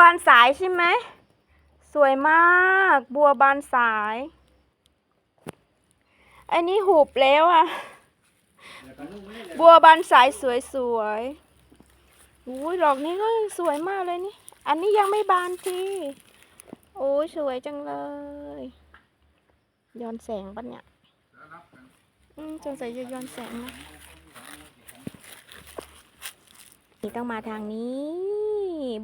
บานสายใช่ไหม สวยมาก บัวบานสาย อันนี้หุบแล้วอะบัวบานสายสวยสวยๆอุ้ยดอกนี้ก็สวยมากเลยนี่ อันนี้ยังไม่บานทีโอ้ยสวยจังเลย ย้อนแสงปะเนี่ย อืมสงสัยจะย้อนแสงนะนี่ต้องมาทางนี้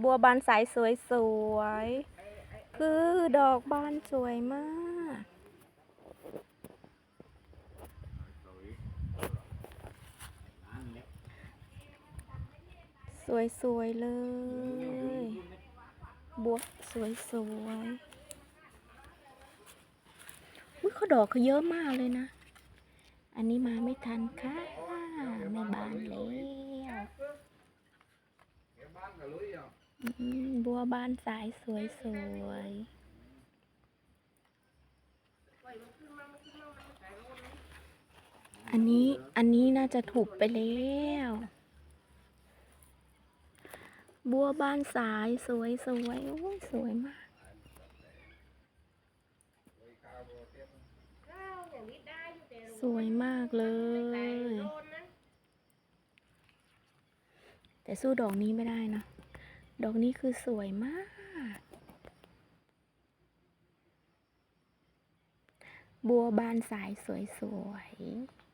บัวบานสายสวยสวยๆคือดอกบานสวยมาก สวยสวยๆเลย บัวสวยสวยอุ้ยเขาดอกเขาเยอะมากเลยนะ อันนี้มาไม่ทันค่ะ ไม่บานแล้วอืม บัวบานสายสวยสวยอันนี้อันนี้น่าจะถูกไปแล้ว บัวบานสายสวยสวยโอ้ยสวยมากสวยมากเลย แต่สู้ดอกนี้ไม่ได้นะ ดอกนี้คือสวยมาก บัวบานสายสวยๆ